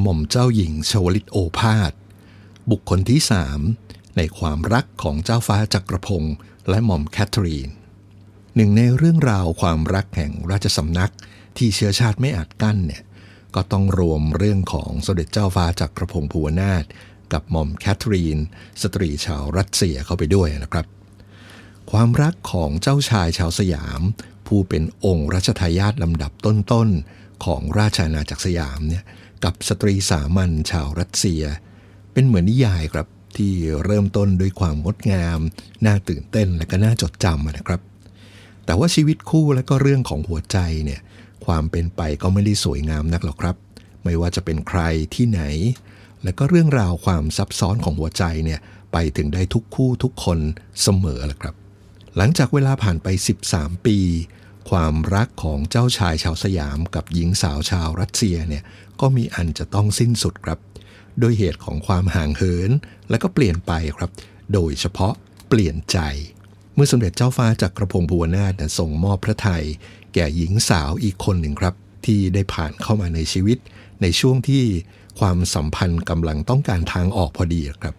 หม่อมเจ้าหญิงชวลิตโอภาส บุคคลที่สามในความรักของเจ้าฟ้าจักรพงศ์และหม่อมแคทเธอรีน หนึ่งในเรื่องราวความรักแห่งราชสำนักที่เชื้อชาติไม่อาจกั้นเนี่ยก็ต้องรวมเรื่องของสมเด็จเจ้าฟ้าจักรพงศ์ภูวนาถกับหม่อมแคทเธอรีน สตรีชาวรัสเซียเข้าไปด้วยนะครับ ความรักของเจ้าชายชาวสยาม ผู้เป็นองค์รัชทายาทลำดับต้นๆของราชอาณาจักรสยามเนี่ย กับสตรีสามัญชาวรัสเซีย เป็นเหมือนนิยายครับที่เริ่มต้นด้วยความงดงาม น่าตื่นเต้นและก็น่าจดจำนะครับ แต่ว่าชีวิตคู่และก็เรื่องของหัวใจเนี่ยความเป็นไปก็ไม่ได้สวยงามนักหรอกครับ ไม่ว่าจะเป็นใครที่ไหน และก็เรื่องราวความซับซ้อนของหัวใจเนี่ยไปถึงได้ทุกคู่ทุกคนเสมอแหละครับ หลังจากเวลาผ่านไป 13 ปี ความรักของเจ้าชายชาวสยามกับหญิงสาวชาวรัสเซียเนี่ยก็มีอันจะต้องสิ้นสุดครับโดยเหตุของความห่างเหิน และก็เปลี่ยนไปครับ โดยเฉพาะเปลี่ยนใจ เมื่อสมเด็จเจ้าฟ้าจากกระพงภูวนาถส่งมอบพระไทย แก่หญิงสาวอีกคนหนึ่งครับ ที่ได้ผ่านเข้ามาในชีวิต ในช่วงที่ความสัมพันธ์กำลังต้องการทางออกพอดีครับ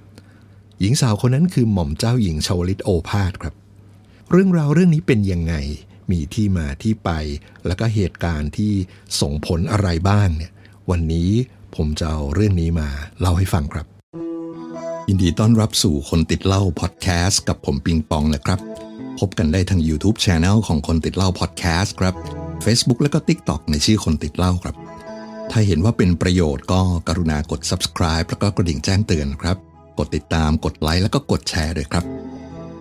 หญิงสาวคนนั้นคือหม่อมเจ้าหญิงชาวลิตโอภาสครับ เรื่องราวเรื่องนี้เป็นยังไง มีที่มาที่ไป แล้วก็เหตุการณ์ที่ส่งผลอะไรบ้างเนี่ยวันนี้ผมจะเอาเรื่องนี้มาเล่าให้ฟังครับ ยินดีต้อนรับสู่คนติดเล่าพอดแคสต์กับผมปิงปองนะครับ พบกันได้ทาง YouTube c h anel ของคนติดเล่าพอดแคสต์ครับ Facebook แล้วก็ TikTok ในชื่อคนติดเล่าครับ ถ้าเห็นว่าเป็นประโยชน์ก็กรุณากด subscribe แล้วก็กระดิ่งแจ้งเตือนครับ กดติดตามกดไลค์แล้วก็กดแชร์ด้วยครับ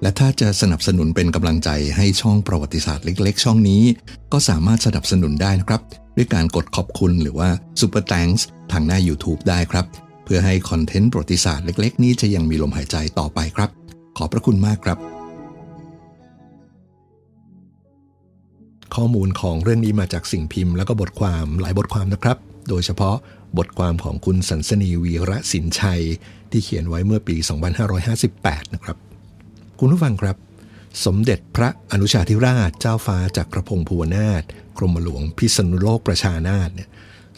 และถ้าจะสนับสนุนเป็นกำลังใจให้ช่องประวัติศาสตร์เล็ก ๆ ช่องนี้ ก็สามารถสนับสนุนได้นะครับ ด้วยการกดขอบคุณหรือว่า Super Thanks ทางหน้า YouTube ได้ครับ เพื่อให้คอนเทนต์ประวัติศาสตร์เล็ก ๆ นี้จะยังมีลมหายใจต่อไปครับ ขอบพระคุณมากครับ ข้อมูลของเรื่องนี้มาจากสิ่งพิมพ์ แล้วก็บทความหลายบทความนะครับ โดยเฉพาะบทความของคุณสันสนีวีระสินชัย ที่เขียนไว้เมื่อปี 2558 นะครับ คุณผู้ฟังครับ สมเด็จพระอนุชาธิราชเจ้าฟ้าจากรพงศ์ภูวนาถกรมหลวงพิษณุโลกประชานาถเนี่ย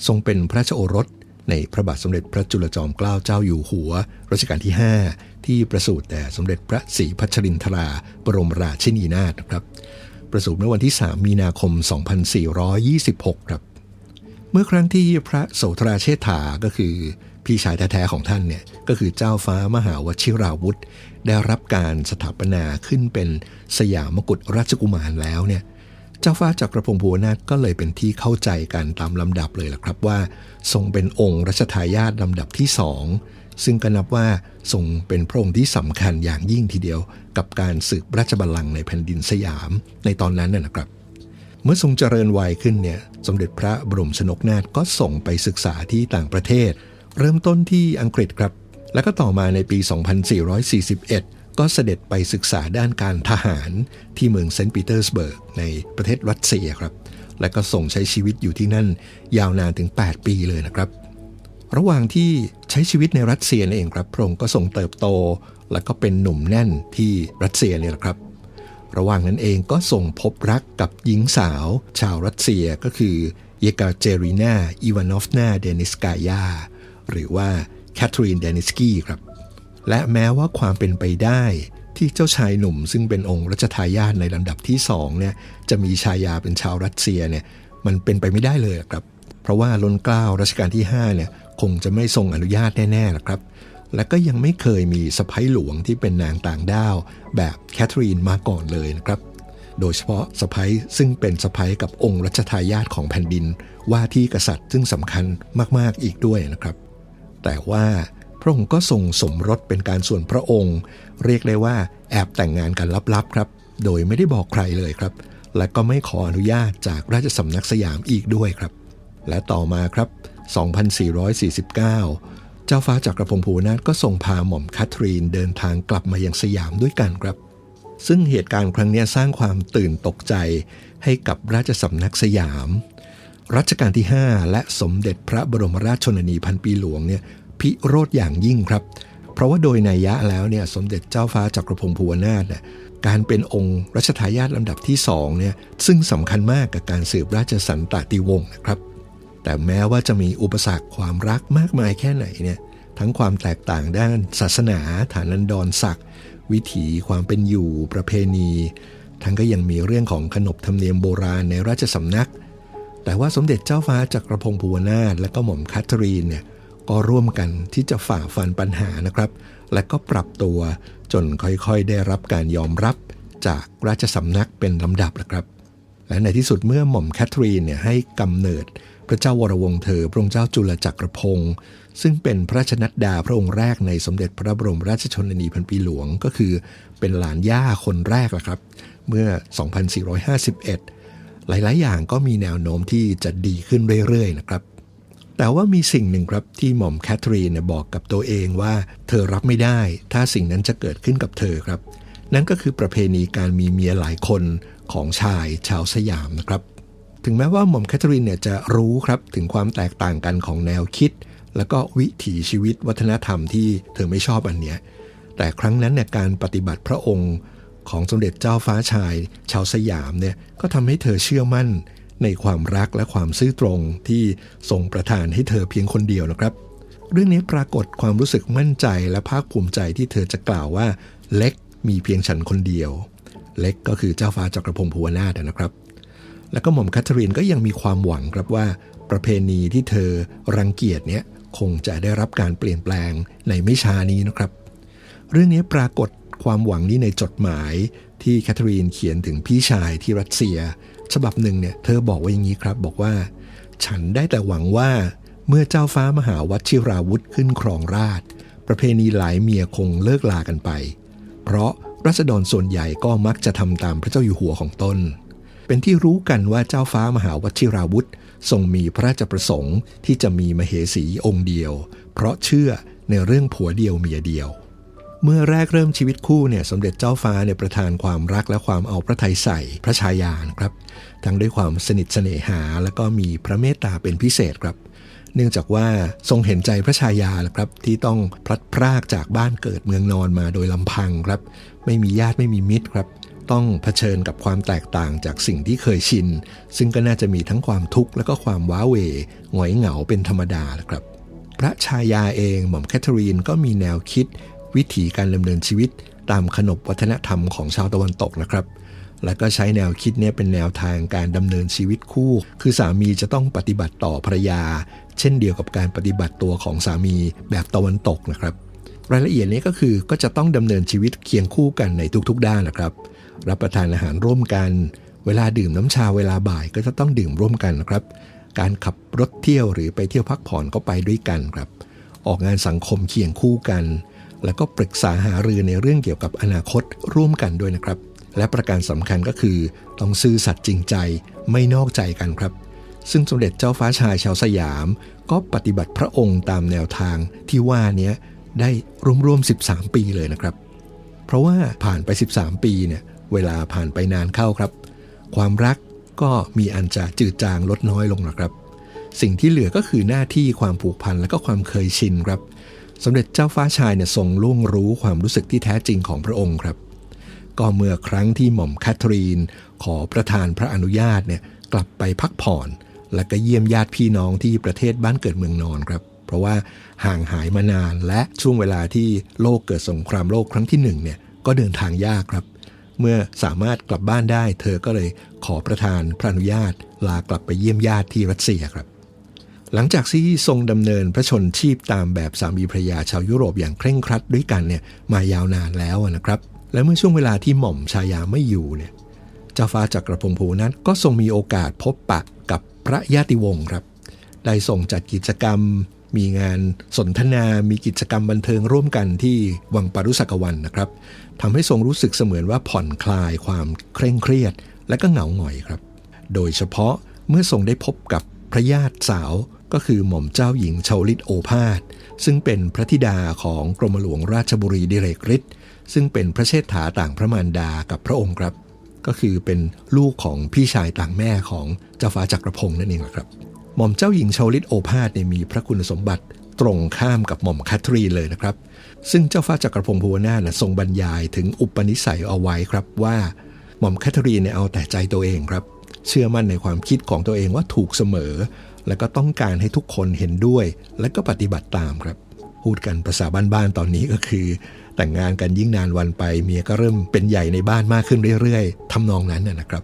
ทรงเป็นพระชโอรสในพระบาทสมเด็จพระจุลจอมเกล้าเจ้าอยู่หัวรัชกาลที่ 5 ที่ประสูติแต่สมเด็จพระศรีพัชรินทราบรมราชินีนาถครับ ประสูติเมื่อวันที่ 3 มีนาคม 2426 ครับ เมื่อครั้งที่พระโสธราเชษฐาก็คือ พี่ชายแท้ๆของท่านเนี่ยก็คือเจ้าฟ้ามหาวชิราวุธ ได้รับการสถาปนาขึ้นเป็นสยามกุฎราชกุมารแล้วเนี่ยเจ้าฟ้าจักรพงศ์บัวนาถก็เลยเป็นที่เข้าใจกันตามลำดับเลยล่ะครับว่า ทรงเป็นองค์รัชทายาทลำดับที่สองซึ่งก็นับว่าทรงเป็นพระองค์ที่สำคัญอย่างยิ่งทีเดียว กับการสืบราชบัลลังก์ในแผ่นดินสยามในตอนนั้นนะครับ เมื่อทรงเจริญวัยขึ้นเนี่ยสมเด็จพระบรมชนกนาถก็ส่งไปศึกษาที่ต่างประเทศ เริ่มต้นที่อังกฤษครับ แล้วก็ต่อมาในปี 2441 ก็เสด็จไปศึกษาด้านการทหารที่เมืองเซนต์ปีเตอร์สเบิร์กในประเทศรัสเซียครับ และก็ส่งใช้ชีวิตอยู่ที่นั่นยาวนานถึง 8 ปีเลยนะครับ ระหว่างที่ใช้ชีวิตในรัสเซียนเองครับพระองค์ก็ทรงเติบโต และก็เป็นหนุ่มแน่นที่รัสเซียเนี่ยแหละครับระหว่างนั้นเองก็ส่งพบรักกับหญิงสาว ชาวรัสเซียก็คือ เยกาเจรีนา อีวานอฟนา เดนิสกายา หรือว่าแคทเธอรีนเดนิสกี้ครับ และแม้ว่าความเป็นไปได้ที่เจ้าชายหนุ่ม ซึ่งเป็นองค์รัชทายาทในลำดับที่สองเนี่ยจะมีชายาเป็นชาวรัสเซียเนี่ยมันเป็นไปไม่ได้เลยครับ เพราะว่าล้นเกล้ารัชกาลที่5เนี่ยคงจะไม่ทรงอนุญาตแน่ๆหรอกครับ และก็ยังไม่เคยมีสะพ้ยหลวงที่เป็นนางต่างด้าว แบบแคทเธอรีนมาก่อนเลยนะครับ โดยเฉพาะสะพ้ยซึ่งเป็นสะพ้ยกับองค์รัชทายาทของแผ่นดิน ว่าที่กษัตริย์ซึ่งสำคัญมากๆอีกด้วยนะครับ แต่ว่าพระองค์ก็ทรงสมรสเป็นการส่วนพระองค์ เรียกได้ว่าแอบแต่งงานกันลับๆครับ โดยไม่ได้บอกใครเลยครับ และก็ไม่ขออนุญาตจากราชสำนักสยามอีกด้วยครับ และต่อมาครับ 2449 เจ้าฟ้าจากกรพงศ์ภูนาถก็ทรงพาหม่อมคัทรีนเดินทางกลับมายังสยามด้วยกันครับ ซึ่งเหตุการณ์ครั้งนี้สร้างความตื่นตกใจให้กับราชสำนักสยาม รัชกาลที่ 5 และสมเด็จพระบรมราชชนนีพันปีหลวงเนี่ยพิโรธอย่างยิ่งครับ เพราะว่าโดยนัยยะแล้วเนี่ยสมเด็จเจ้าฟ้าจักรพงศ์ภูวนาถเนี่ยการเป็นองค์รัชทายาทลำดับที่สองเนี่ยซึ่งสำคัญมากกับการสืบราชสันตติวงศ์นะครับแแต่แม้ว่าจะมีอุปสรรคความรักมากมายแค่ไหนเนี่ยทั้งความแตกต่างด้านศาสนาฐานันดรศักดิ์วิถีความเป็นอยู่ประเพณี ทั้งก็ยังมีเรื่องของขนบธรรมเนียมโบราณในราชสำนัก แต่ว่าสมเด็จเจ้าฟ้าจักรพงศ์ภูวนาถและก็หม่อมคัตเธอรีนเนี่ยก็ร่วมกันที่จะฝ่าฟันปัญหานะครับ และก็ปรับตัวจนค่อยๆ ได้รับการยอมรับจากราชสำนักเป็นลำดับนะครับ และในที่สุดเมื่อหม่อมแคทเธอรีนเนี่ยให้กำเนิดพระเจ้าวรวงศ์เธอพระองค์เจ้าจุลจักรพงศ์ซึ่งเป็นพระชนัดดาพระองค์แรกในสมเด็จพระบรมราชชนนีพันปีหลวงก็คือเป็นหลานย่าคนแรกละครับ เมื่อ 2451 หลาย ๆ อย่างก็มีแนวโน้มที่จะดีขึ้นเรื่อย ๆ นะครับ แต่ว่ามีสิ่งหนึ่งครับที่หม่อมแคทรีนเนี่ยบอกกับตัวเองว่า เธอรับไม่ได้ ถ้าสิ่งนั้นจะเกิดขึ้นกับเธอครับ นั่นก็คือประเพณีการมีเมียหลายคนของชายชาวสยามนะครับ ถึงแม้ว่าหม่อมแคทรีนเนี่ยจะรู้ครับถึงความแตกต่างกันของแนวคิด แล้วก็วิถีชีวิตวัฒนธรรมที่เธอไม่ชอบอันเนี้ยแต่ครั้งนั้นเนี่ยการปฏิบัติพระองค์ ของสมเด็จเจ้าฟ้าชายชาวสยามเนี่ยก็ทำให้เธอเชื่อมั่นในความรักและความซื่อตรงที่ทรงประทานให้เธอเพียงคนเดียวนะครับ เรื่องนี้ปรากฏความรู้สึกมั่นใจและภาคภูมิใจที่เธอจะกล่าวว่าเล็กมีเพียงฉันคนเดียว เล็กก็คือเจ้าฟ้าจักรพงศ์ภูวนาถนะครับ แล้วก็หม่อมคัทเธอรีนก็ยังมีความหวังครับว่า ประเพณีที่เธอรังเกียจเนี้ยคงจะได้รับการเปลี่ยนแปลงในไม่ช้านี้นะครับ เรื่องนี้ปรากฏ ความหวังนี้ในจดหมายที่แคทเธอรีนเขียนถึงพี่ชายที่รัสเซีย ฉบับหนึ่งเนี่ยเธอบอกว่าอย่างนี้ครับ บอกว่า ฉันได้แต่หวังว่าเมื่อเจ้าฟ้ามหาวชิราวุธขึ้นครองราช ประเพณีหลายเมียคงเลิกลากันไป เพราะรัษฎรส่วนใหญ่ก็มักจะทำตามพระเจ้าอยู่หัวของตน เป็นที่รู้กันว่าเจ้าฟ้ามหาวชิราวุธทรงมีพระราชประสงค์ที่จะมีมเหสีองค์เดียว เพราะเชื่อในเรื่องผัวเดียวเมียเดียว เมื่อแรกเริ่มชีวิตคู่เนี่ยสมเด็จเจ้าฟ้าเนี่ยประทานความรักและความเอาพระทัยใส่พระชายานะครับทั้งด้วยความสนิทเสน่หา และก็มีพระเมตตาเป็นพิเศษครับ เนื่องจากว่าทรงเห็นใจพระชายาแหละครับ ที่ต้องพลัดพรากจากบ้านเกิดเมืองนอนมาโดยลำพังครับ ไม่มีญาติไม่มีมิตรครับ ต้องเผชิญกับความแตกต่างจากสิ่งที่เคยชิน ซึ่งก็น่าจะมีทั้งความทุกข์และก็ความว้าเหวหงอยเหงาเป็นธรรมดาแหละครับ พระชายาเองหม่อมแคทเธอรีนก็มีแนวคิด วิถีการดำเนินชีวิตตามขนบวัฒนธรรมของชาวตะวันตกนะครับ และก็ใช้แนวคิดเนี้เป็นแนวทางการดำเนินชีวิตคู่ คือสามีจะต้องปฏิบัติต่อภรรยา เช่นเดียวกับการปฏิบัติตัวของสามีแบบตะวันตกนะครับ รายละเอียดนี้ก็คือก็จะต้องดำเนินชีวิตเคียงคู่กันในทุกๆ ด้านนะครับ รับประทานอาหารร่วมกัน เวลาดื่มน้ำชาเวลาบ่ายก็จะต้องดื่มร่วมกันนะครับ การขับรถเที่ยวหรือไปเที่ยวพักผ่อนก็ไปด้วยกันครับ ออกงานสังคมเคียงคู่กัน แล้วก็ปรึกษาหารือในเรื่องเกี่ยวกับอนาคตร่วมกันด้วยนะครับ และประการสำคัญก็คือ ต้องซื่อสัตย์จริงใจไม่นอกใจกันครับ ซึ่งสมเด็จเจ้าฟ้าชายชาวสยาม ก็ปฏิบัติพระองค์ตามแนวทางที่ว่านี้ได้รวมๆ13 ปีเลยนะครับ เพราะว่าผ่านไป 13 ปีเนี่ยเวลาผ่านไปนานเข้าครับ ความรักก็มีอันจะจืดจางลดน้อยลงนะครับ สิ่งที่เหลือก็คือหน้าที่ความผูกพันและก็ความเคยชินครับ สมเด็จเจ้าฟ้าชายเนี่ยทรงล่วงรู้ความรู้สึกที่แท้จริงของพระองค์ครับ ก็เมื่อครั้งที่หม่อมแคทเธอรีน ขอประทานพระอนุญาตเนี่ยกลับไปพักผ่อน และก็เยี่ยมญาติพี่น้องที่ประเทศบ้านเกิดเมืองนอนครับ เพราะว่าห่างหายมานานและช่วงเวลาที่โลกเกิดสงครามโลกครั้งที่หนึ่งเนี่ยก็เดินทางยากครับ เมื่อสามารถกลับบ้านได้ เธอก็เลยขอประทานพระอนุญาตลากลับไปเยี่ยมญาติที่รัสเซียครับ หลังจากที่ทรงดำเนินพระชนชีพตามแบบสามีภรยาชาวยุโรปอย่างเคร่งครัดด้วยกันเนี่ยมายาวนานแล้วนะครับ และเมื่อช่วงเวลาที่หม่อมชายาไม่อยู่เนี่ยเจ้าฟ้าจักรพงศ์ภูนั้นก็ทรงมีโอกาสพบปะกับพระญาติวงศ์ครับ ได้ส่งจัดกิจกรรม มีงานสนทนา มีกิจกรรมบันเทิงร่วมกันที่วังปารุสักวันนะครับทำให้ทรงรู้สึกเสมือนว่าผ่อนคลายความเคร่งเครียด และก็เหงาหงอยครับ โดยเฉพาะเมื่อทรงได้พบกับพระญาติสาว ก็คือหม่อมเจ้าหญิงชาวลิตโอภาสซึ่งเป็นพระธิดาของกรมหลวงราชบุรีดิเรกฤทธิ์ซึ่งเป็นพระเชษฐาต่างพระมารดากับพระองค์ครับ ก็คือเป็นลูกของพี่ชายต่างแม่ของเจ้าฟ้าจักรพงศ์นั่นเองครับ หม่อมเจ้าหญิงชาวลิตโอภาสเนี่ยมีพระคุณสมบัติตรงข้ามกับหม่อมแคทรีเลยนะครับ ซึ่งเจ้าฟ้าจักรพงศ์ภูวนาถทรงบรรยายถึงอุปนิสัยเอาไว้ครับว่าหม่อมแคทรีเนี่ยเอาแต่ใจตัวเองครับ เชื่อมั่นในความคิดของตัวเองว่าถูกเสมอ และก็ต้องการให้ทุกคนเห็นด้วย และก็ปฏิบัติตามครับ พูดกันภาษาบ้านๆตอนนี้ก็คือ แต่งงานกันยิ่งนานวันไปเมียก็เริ่มเป็นใหญ่ในบ้านมากขึ้นเรื่อยๆทำนองนั้นนะครับ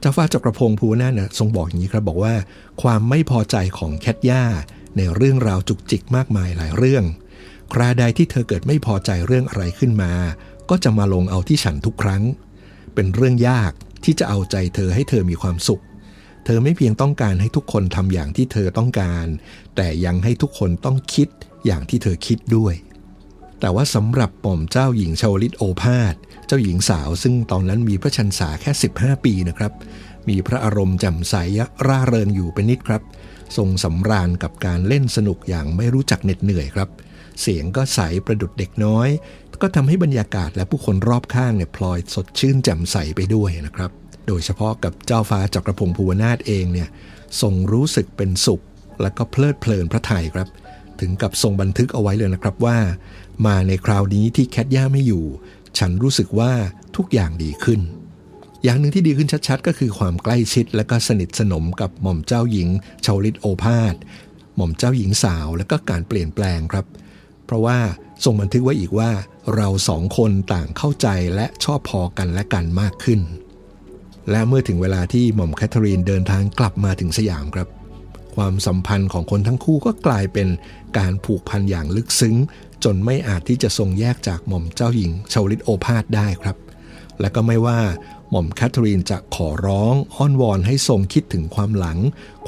เจ้าฟ้าจักรพงศ์ภูนาถนะทรงบอกอย่างนี้ครับบอกว่า ความไม่พอใจของแคทย่าในเรื่องราวจุกจิกมากมายหลายเรื่อง คราใดที่เธอเกิดไม่พอใจเรื่องอะไรขึ้นมา ก็จะมาลงเอาที่ฉันทุกครั้ง เป็นเรื่องยากที่จะเอาใจเธอให้เธอมีความสุข เธอไม่เพียงต้องการให้ทุกคนทำอย่างที่เธอต้องการ แต่ยังให้ทุกคนต้องคิดอย่างที่เธอคิดด้วย แต่ว่าสำหรับหม่อมเจ้าหญิงชาวลิตโอภาส เจ้าหญิงสาวซึ่งตอนนั้นมีพระชันษาแค่ 15 ปีนะครับ มีพระอารมณ์แจ่มใสร่าเริงอยู่เป็นนิดครับ ทรงสำราญกับการเล่นสนุกอย่างไม่รู้จักเหน็ดเหนื่อยครับ เสียงก็ใสประดุดเด็กน้อย ก็ทำให้บรรยากาศและผู้คนรอบข้างเนี่ยพลอยสดชื่นแจ่มใสไปด้วยนะครับ โดยเฉพาะกับเจ้าฟ้าจักรพงศ์ภูวนาถเองเนี่ยทรงรู้สึกเป็นสุข และก็เพลิดเพลินพระทัยครับ ถึงกับทรงบันทึกเอาไว้เลยนะครับว่า มาในคราวนี้ที่แคทย่าไม่อยู่ ฉันรู้สึกว่าทุกอย่างดีขึ้น อย่างหนึ่งที่ดีขึ้นชัดๆ ก็คือความใกล้ชิดและก็สนิทสนมกับหม่อมเจ้าหญิงชาวลิตโอภาสหม่อมเจ้าหญิงสาวและก็การเปลี่ยนแปลงครับ เพราะว่าทรงบันทึกไว้อีกว่า เราสองคนต่างเข้าใจและชอบพอกันและกันมากขึ้น และเมื่อถึงเวลาที่หม่อมแคทเธอรีนเดินทางกลับมาถึงสยามครับ ความสัมพันธ์ของคนทั้งคู่ก็กลายเป็นการผูกพันอย่างลึกซึ้ง จนไม่อาจที่จะทรงแยกจากหม่อมเจ้าหญิงชาวลิตโอภาสได้ครับ และก็ไม่ว่าหม่อมแคทเธอรีนจะขอร้องอ้อนวอนให้ทรงคิดถึงความหลัง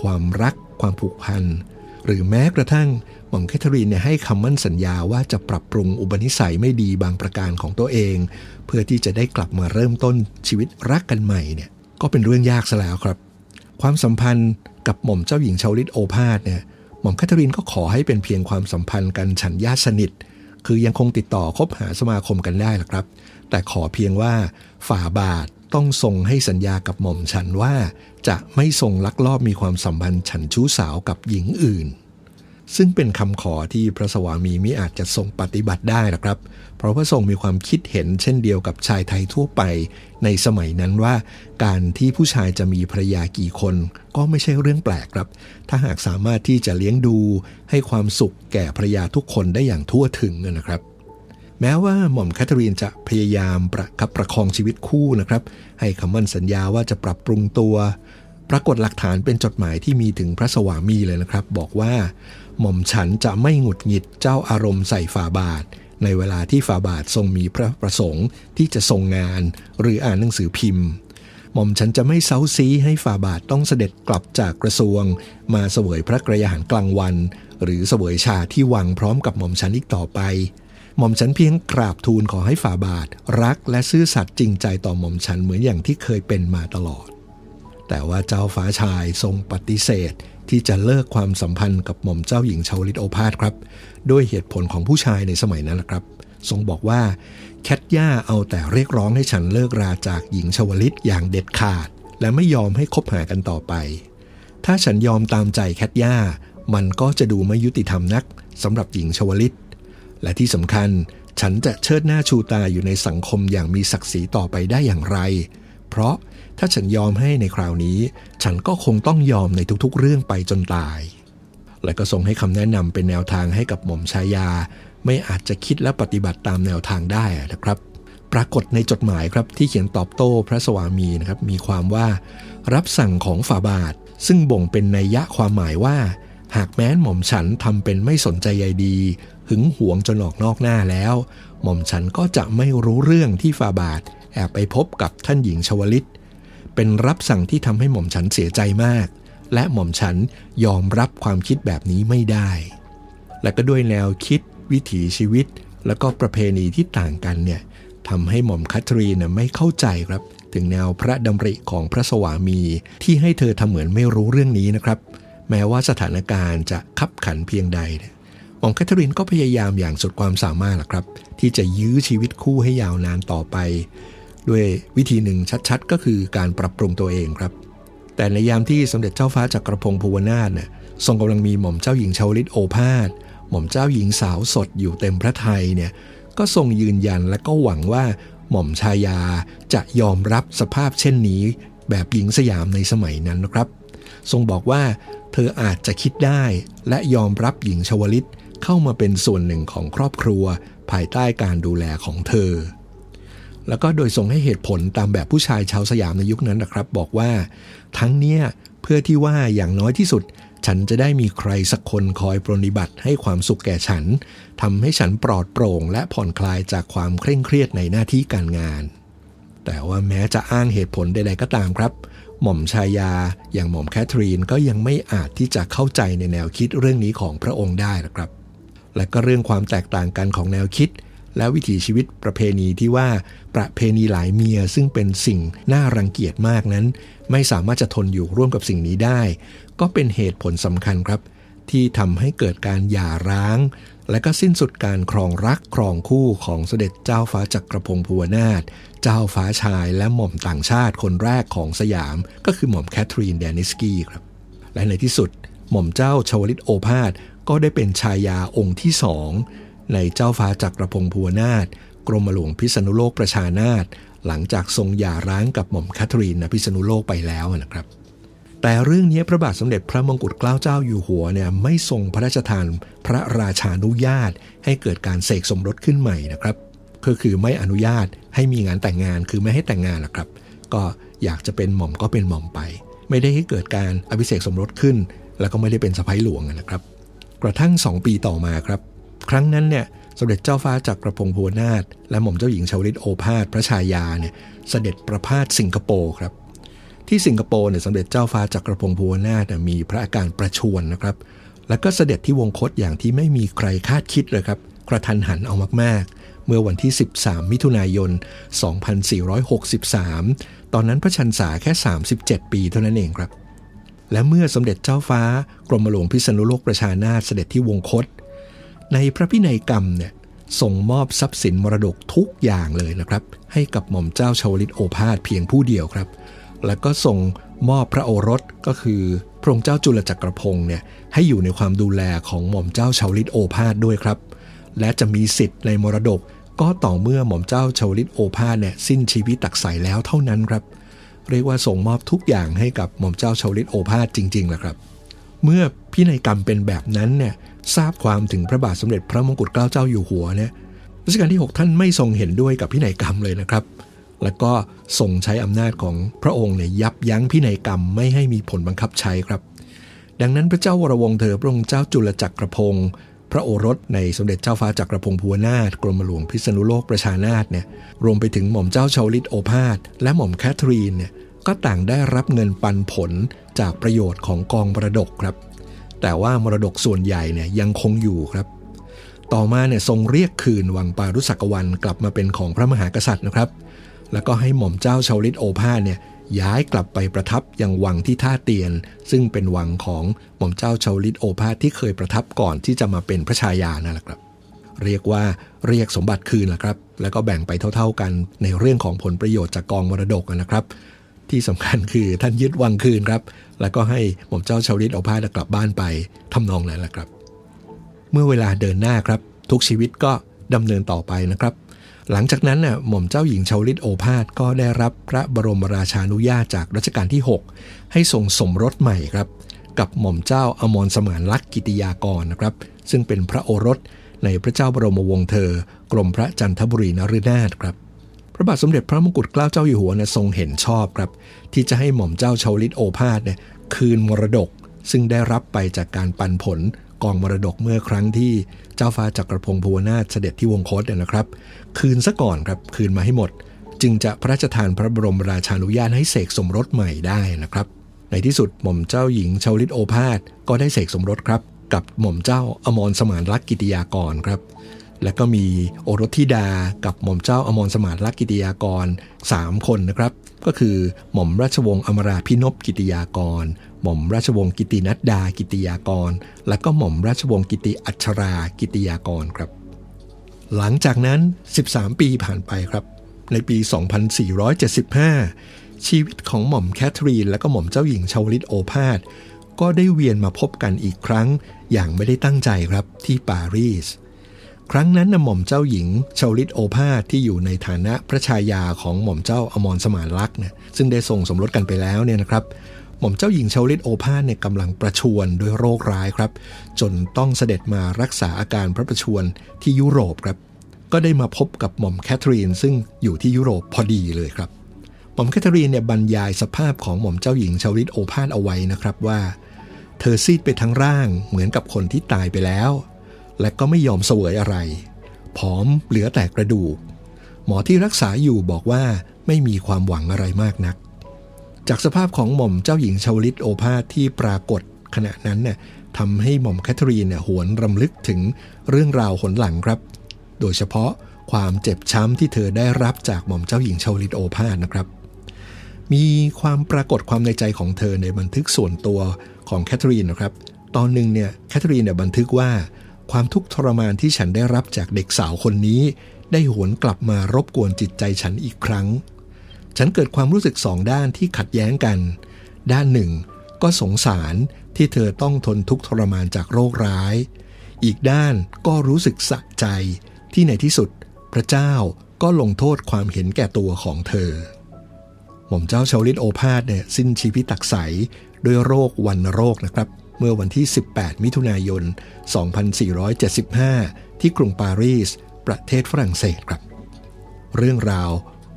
ความรัก ความผูกพัน หรือแม้กระทั่งหม่อมแคทเธอรีนเนี่ยให้คำมั่นสัญญาว่าจะปรับปรุงอุปนิสัยไม่ดีบางประการของตัวเอง เพื่อที่จะได้กลับมาเริ่มต้นชีวิตรักกันใหม่เนี่ยก็เป็นเรื่องยากซะแล้วครับ ความสัมพันธ์กับหม่อมเจ้าหญิงชาวลิตโอภาสเนี่ยหม่อมแคทเธอรีนก็ขอให้เป็นเพียงความสัมพันธ์กันฉันญาติสนิท คือยังคงติดต่อคบหาสมาคมกันได้ละครับ แต่ขอเพียงว่าฝ่าบาท ต้องทรงให้สัญญากับหม่อมฉันว่า จะไม่ทรงลักลอบมีความสัมพันธ์ฉันชู้สาวกับหญิงอื่น ซึ่งเป็นคำขอที่พระสวามีมิอาจจะทรงปฏิบัติได้หรอกครับ เพราะพระทรงมีความคิดเห็นเช่นเดียวกับชายไทยทั่วไป ในสมัยนั้นว่า การที่ผู้ชายจะมีภรรยากี่คน ก็ไม่ใช่เรื่องแปลกครับ ถ้าหากสามารถที่จะเลี้ยงดูให้ความสุขแก่ภรรยาทุกคนได้อย่างทั่วถึงนะครับ แม้ว่าหม่อมแคทเธอรีนจะพยายามประคับประคองชีวิตคู่นะครับ ให้คำมั่นสัญญาว่าจะปรับปรุงตัว ปรากฏหลักฐานเป็นจดหมายที่มีถึงพระสวามีเลยนะครับ บอกว่า หม่อมฉันจะไม่หงุดหงิดเจ้าอารมณ์ใส่ฝ่าบาท ในเวลาที่ฝ่าบาททรงมีพระประสงค์ที่จะทรงงาน หรืออ่านหนังสือพิมพ์หม่อมฉันจะไม่เซาซีให้ฝ่าบาทต้องเสด็จกลับจากกระทรวง มาเสวยพระกระยาหารกลางวัน หรือเสวยชาที่วังพร้อมกับหม่อมฉันอีกต่อไป หม่อมฉันเพียงกราบทูลขอให้ฝ่าบาท รักและซื่อสัตย์จริงใจต่อหม่อมฉันเหมือนอย่างที่เคยเป็นมาตลอด แต่ว่าเจ้าฟ้าชายทรงปฏิเสธที่จะเลิกความสัมพันธ์กับหม่อมเจ้าหญิงชาวลิตโอภาสครับ ด้วยเหตุผลของผู้ชายในสมัยนั้นนะครับ ทรงบอกว่าแคทย่าเอาแต่เรียกร้องให้ฉันเลิกราจากหญิงชาวลิตอย่างเด็ดขาด และไม่ยอมให้คบหากันต่อไป ถ้าฉันยอมตามใจแคทย่ามันก็จะดูไม่ยุติธรรมนักสำหรับหญิงชาวลิต และที่สำคัญฉันจะเชิดหน้าชูตาอยู่ในสังคมอย่างมีศักดิ์ศรีต่อไปได้อย่างไร เพราะถ้าฉันยอมให้ในคราวนี้ ฉันก็คงต้องยอมในทุกๆ เรื่องไปจนตาย และก็ทรงให้คำแนะนำเป็นแนวทางให้กับหม่อมชายา ไม่อาจจะคิดและปฏิบัติตามแนวทางได้นะครับ ปรากฏในจดหมายครับที่เขียนตอบโต้พระสวามีนะครับมีความว่า รับสั่งของฝ่าบาท ซึ่งบ่งเป็นนัยยะความหมายว่า หากแม้นหม่อมฉันทำเป็นไม่สนใจใยดี หึงหวงจนออกนอกหน้าแล้ว หม่อมฉันก็จะไม่รู้เรื่องที่ฝาบาทแอบไปพบกับท่านหญิงชวลิต เป็นรับสั่งที่ทำให้หม่อมฉันเสียใจมาก และหม่อมฉันยอมรับความคิดแบบนี้ไม่ได้ และก็ด้วยแนวคิด วิถีชีวิต แล้วก็ประเพณีที่ต่างกันเนี่ยทำให้หม่อมคัตรีนไม่เข้าใจครับ ถึงแนวพระดำริของพระสวามี ที่ให้เธอทำเหมือนไม่รู้เรื่องนี้นะครับ แม้ว่าสถานการณ์จะคับขันเพียงใดเหม่อมแคทเธอรีนก็พยายามอย่างสุดความสามารถแหละครับ ที่จะยื้อชีวิตคู่ให้ยาวนานต่อไป ด้วยวิธีหนึ่งชัดๆ ก็คือการปรับปรุงตัวเองครับ แต่ในยามที่สมเด็จเจ้าฟ้าจักรพงศ์ภูวนาถเนี่ยทรงกำลังมีหม่อมเจ้าหญิงชาวลิตโอภาสหม่อมเจ้าหญิงสาวสดอยู่เต็มพระทัยเนี่ยก็ทรงยืนยันและก็หวังว่าหม่อมชายาจะยอมรับสภาพเช่นนี้ แบบหญิงสยามในสมัยนั้นนะครับ ทรงบอกว่าเธออาจจะคิดได้และยอมรับหญิงชวลิต เข้ามาเป็นส่วนหนึ่งของครอบครัว ภายใต้การดูแลของเธอ แล้วก็โดยทรงให้เหตุผลตามแบบผู้ชายชาวสยามในยุคนั้นนะครับ บอกว่า ทั้งเนี้ยเพื่อที่ว่าอย่างน้อยที่สุด ฉันจะได้มีใครสักคนคอยปรนนิบัติให้ความสุขแก่ฉันทำให้ฉันปลอดโปร่ง และผ่อนคลายจากความเคร่งเครียดในหน้าที่การงาน แต่ว่าแม้จะอ้างเหตุผลใดๆก็ตามครับหม่อมชายาอย่างหม่อมแคทรีนก็ยังไม่อาจที่จะเข้าใจในแนวคิดเรื่องนี้ของพระองค์ได้นะครับ และก็เรื่องความแตกต่างกันของแนวคิด และวิถีชีวิตประเพณีที่ว่าประเพณีหลายเมียซึ่งเป็นสิ่งน่ารังเกียจมากนั้น ไม่สามารถจะทนอยู่ร่วมกับสิ่งนี้ได้ ก็เป็นเหตุผลสำคัญครับ ที่ทำให้เกิดการหย่าร้าง และก็สิ้นสุดการครองรักครองคู่ของเสด็จเจ้าฟ้าจักรพงศ์ภูวนาถเจ้าฟ้าชายและหม่อมต่างชาติคนแรกของสยาม ก็คือหม่อมแคทรีนเดนิสกี้ครับและในที่สุดหม่อมเจ้าชวลิตโอภาส ก็ได้เป็นชายาองค์ที่สองในเจ้าฟ้าจักรพงศ์ภูวนาถกรมหลวงพิษณุโลกประชานาถหลังจากทรงหย่าร้างกับหม่อมแคทรีนณพิษณุโลกไปแล้วนะครับ แต่เรื่องนี้พระบาทสมเด็จพระมงกุฎเกล้าเจ้าอยู่หัวเนี่ยไม่ทรงพระราชทานพระราชานุญาต ให้เกิดการเสกสมรสขึ้นใหม่นะครับก็คือไม่อนุญาตให้มีงานแต่งงานคือไม่ให้แต่งงานนะครับ ก็อยากจะเป็นหม่อมก็เป็นหม่อมไป ไม่ได้ให้เกิดการอภิเษกสมรสขึ้น แล้วก็ไม่ได้เป็นสะพ้ายหลวงนะครับ ระทั่ง2ปีต่อมาครับ ครั้งนั้นเนี่ยสมเด็จเจ้าฟ้าจากกระพงศ์ภูวนาถและหม่อมเจ้าหญิงชาวลิตโอภาสพระชายาเนี่ยเสด็จประพาสสิงคโปร์ครับ ที่สิงคโปร์เนี่ยสมเด็จเจ้าฟ้าจักรพงศ์ภูวนาถเนี่ยมีพระอาการประชวรนะครับ แล้วก็เสด็จที่วงคตอย่างที่ไม่มีใครคาดคิดเลยครับกระทันหันเอามากๆ เมื่อวันที่ 13 มิถุนายน 2463 ตอนนั้นพระชันษาแค่ 37 ปีเท่านั้นเองครับ และเมื่อสมเด็จเจ้าฟ้ากรมหลวงพิษณุโลกประชานาถเสด็จที่วงคต ในพระพินัยกรรมเนี่ยส่งมอบทรัพย์สินมรดกทุกอย่างเลยนะครับ ให้กับหม่อมเจ้าชาวลิตโอภาสเพียงผู้เดียวครับ แล้วก็ส่งมอบพระโอรสก็คือพระองค์เจ้าจุลจักรพงศ์เนี่ยให้อยู่ในความดูแลของหม่อมเจ้าชาวลิตโอภาสด้วยครับ และจะมีสิทธิ์ในมรดก ก็ต่อเมื่อหม่อมเจ้าชาวลิตโอภาสเนี่ยสิ้นชีวิตตักใสแล้วเท่านั้นครับ เรียกว่าส่งมอบทุกอย่างให้กับหม่อมเจ้าชาวลิตโอภาสจริงๆแหละครับ เมื่อพินัยกรรมเป็นแบบนั้นเนี่ยทราบความถึงพระบาทสมเด็จพระมงกุฎเกล้าเจ้าอยู่หัวเนี่ยรัชกาลที่ 6 ท่านไม่ทรงเห็นด้วยกับพินัยกรรมเลยนะครับ แล้วก็ทรงใช้อำนาจของพระองค์เนี่ยยับยั้งพินัยกรรมไม่ให้มีผลบังคับใช้ครับ ดังนั้นพระเจ้าวรวงเธอพระองค์เจ้าจุลจักรพงศ์ พระโอรสในสมเด็จเจ้าฟ้าจักรพงศ์ภูวนาถกรมหลวงพิษณุโลกประชานาถเนี่ยรวมไปถึงหม่อมเจ้าชาวลิตโอภาสและหม่อมแคทรีนเนี่ยก็ต่างได้รับเงินปันผลจากประโยชน์ของกองมรดกครับ แต่ว่ามรดกส่วนใหญ่เนี่ยยังคงอยู่ครับ ต่อมาเนี่ยทรงเรียกคืนวังปารุสักวันกลับมาเป็นของพระมหากษัตริย์นะครับ แล้วก็ให้หม่อมเจ้าชาวลิตโอภาสเนี่ย ย้ายกลับไปประทับยังวังที่ท่าเตียน ซึ่งเป็นวังของหม่อมเจ้าชาวลิตโอภาสที่เคยประทับก่อนที่จะมาเป็นพระชายานั่นแหละครับ เรียกว่าเรียกสมบัติคืนแหละครับ แล้วก็แบ่งไปเท่า ๆกันในเรื่องของผลประโยชน์จากกองมรดกนะครับ ที่สำคัญคือท่านยึดวังคืนครับ แล้วก็ให้หม่อมเจ้าชาวลิตโอภาสกลับบ้านไปทำนองนั้นแหละครับ เมื่อเวลาเดินหน้าครับ ทุกชีวิตก็ดำเนินต่อไปนะครับ หลังจากนั้นน่ะหม่อมเจ้าหญิงชาวลิตโอภาสก็ได้รับพระบรมราชานุญาตจากรัชกาลที่ 6 ให้ทรงสมรสใหม่ครับ กับหม่อมเจ้าอมรสมานลักษ์กิติยากรนะครับ ซึ่งเป็นพระโอรสในพระเจ้าบรมวงศ์เธอ กรมพระจันทบุรีนฤนาถครับพระบาทสมเด็จพระมงกุฎเกล้าเจ้าอยู่หัวเนี่ยทรงเห็นชอบครับ ที่จะให้หม่อมเจ้าชาวลิตโอภาสเนี่ยคืนมรดก ซึ่งได้รับไปจากการปันผล กองมรดกเมื่อครั้งที่เจ้าฟ้าจักรพงศ์ภูวนาถเสด็จที่วงโคตเนี่ยนะครับ คืนซะก่อนครับคืนมาให้หมด จึงจะพระราชทานพระบรมราชานุญาตให้เสกสมรสใหม่ได้นะครับ ในที่สุดหม่อมเจ้าหญิงชาวลิตโอภาสก็ได้เสกสมรสครับ กับหม่อมเจ้าอมรสมานลักกิติยากรครับและก็มีโอรสธิดากับหม่อมเจ้าอมรสมานลักกิติยากร 3 คนนะครับ ก็คือหม่อมราชวงศ์อมราพินพกิติยากร หม่อมราชวงศ์กิตินัดดา กิติยากร และก็หม่อมราชวงศ์กิติอัชรา กิติยากรครับ หลังจากนั้น 13 ปีผ่านไปครับ ในปี 2475 ชีวิตของหม่อมแคทรีน และก็หม่อมเจ้าหญิงชาวลิตโอภาสก็ได้เวียนมาพบกันอีกครั้ง อย่างไม่ได้ตั้งใจครับที่ปารีสครั้งนั้นนะหม่อมเจ้าหญิงชาวลิตโอภาสที่อยู่ในฐานะพระชายาของหม่อมเจ้าอมรสมานลักษณ์นี่ยซึ่งได้ส่งสมรสกันไปแล้วเนี่ยนะครับ หม่อมเจ้าหญิงชาวลิตโอภาสเนี่ยกำลังประชวรด้วยโรคร้ายครับ จนต้องเสด็จมารักษาอาการพระประชวรที่ยุโรปครับ ก็ได้มาพบกับหม่อมแคทเธอรีนซึ่งอยู่ที่ยุโรปพอดีเลยครับ หม่อมแคทเธอรีนเนี่ยบรรยายสภาพของหม่อมเจ้าหญิงชาวลิตโอภาสเอาไว้นะครับว่า เธอซีดไปทั้งร่างเหมือนกับคนที่ตายไปแล้ว และก็ไม่ยอมเสวยอะไรผอมเหลือแต่กระดูก หมอที่รักษาอยู่บอกว่าไม่มีความหวังอะไรมากนัก จากสภาพของหม่อมเจ้าหญิงชาวลิตโอภาสที่ปรากฏขณะนั้นเนี่ยทำให้หม่อมแคทเธอรีนเนี่ยหวนรำลึกถึงเรื่องราวหนหลังครับ โดยเฉพาะความเจ็บช้ำที่เธอได้รับจากหม่อมเจ้าหญิงชาวลิตโอภาสนะครับ มีความปรากฏความในใจของเธอในบันทึกส่วนตัวของแคทเธอรีนนะครับ ตอนหนึ่งเนี่ยแคทเธอรีนเนี่ยบันทึกว่า ความทุกข์ทรมานที่ฉันได้รับจากเด็กสาวคนนี้ ได้หวนกลับมารบกวนจิตใจฉันอีกครั้ง ฉันเกิดความรู้สึกสองด้านที่ขัดแย้งกัน ด้านหนึ่ง ก็สงสารที่เธอต้องทนทุกข์ทรมานจากโรคร้าย อีกด้านก็รู้สึกสะใจที่ในที่สุด พระเจ้าก็ลงโทษความเห็นแก่ตัวของเธอ หม่อมเจ้าชาวลิตโอภาสเนี่ยสิ้นชีวิตตักใสด้วยโรควันโรคนะครับ เมื่อวันที่ 18 มิถุนายน 2475 ที่กรุงปารีส ประเทศฝรั่งเศสครับ เรื่องราว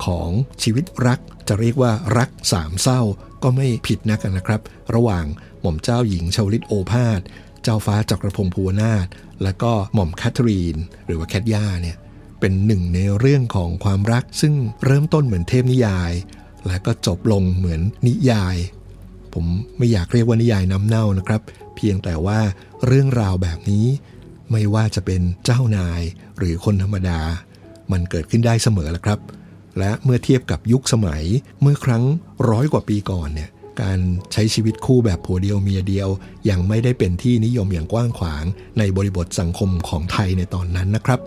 ของชีวิตรัก จะเรียกว่ารักสามเศร้าก็ไม่ผิดนักนะครับ ระหว่างหม่อมเจ้าหญิงชาวลิตโอภาสเจ้าฟ้าจักรพงศ์ภูวนาถและก็หม่อมแคทเธอรีน หรือว่าแคทย่าเนี่ยเป็นหนึ่งในเรื่องของความรัก ซึ่งเริ่มต้นเหมือนเทพนิยาย และก็จบลงเหมือนนิยาย ผมไม่อยากเรียกว่านิยายน้ำเน่านะครับ เพียงแต่ว่าเรื่องราวแบบนี้ ไม่ว่าจะเป็นเจ้านายหรือคนธรรมดา มันเกิดขึ้นได้เสมอแหละครับ และเมื่อเทียบกับยุคสมัยเมื่อครั้งร้อยกว่าปีก่อนเนี่ยการใช้ชีวิตคู่แบบผัวเดียวเมียเดียว ยังไม่ได้เป็นที่นิยมอย่างกว้างขวาง ในบริบทสังคมของไทยในตอนนั้นนะครับ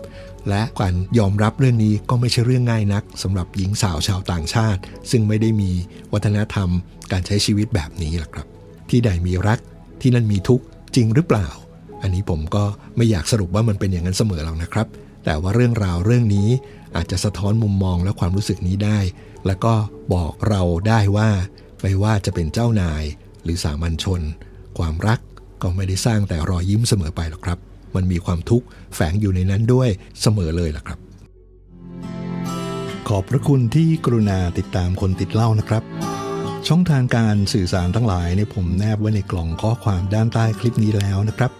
และการยอมรับเรื่องนี้ก็ไม่ใช่เรื่องง่ายนักสำหรับหญิงสาวชาวต่างชาติ ซึ่งไม่ได้มีวัฒนธรรม การใช้ชีวิตแบบนี้ล่ะครับ ที่ใดมีรักที่นั่นมีทุกข์จริงหรือเปล่า อันนี้ผมก็ไม่อยากสรุปว่ามันเป็นอย่างนั้นเสมอหรอกนะครับ แต่ว่าเรื่องราวเรื่องนี้ อาจจะสะท้อนมุมมองและความรู้สึกนี้ได้ แล้วก็บอกเราได้ว่า ไม่ว่าจะเป็นเจ้านายหรือสามัญชน ความรักก็ไม่ได้สร้างแต่รอยยิ้มเสมอไปหรอกครับ มันมีความทุกข์แฝงอยู่ในนั้นด้วยเสมอเลยล่ะครับ ขอบพระคุณที่กรุณาติดตามคนติดเล่านะครับ ช่องทางการสื่อสารทั้งหลายเนี่ยผมแนบไว้ในกล่องข้อความด้านใต้คลิปนี้แล้วนะครับ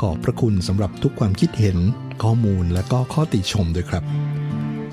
ขอบพระคุณสำหรับทุกความคิดเห็นข้อมูลและก็ข้อติชมด้วยครับ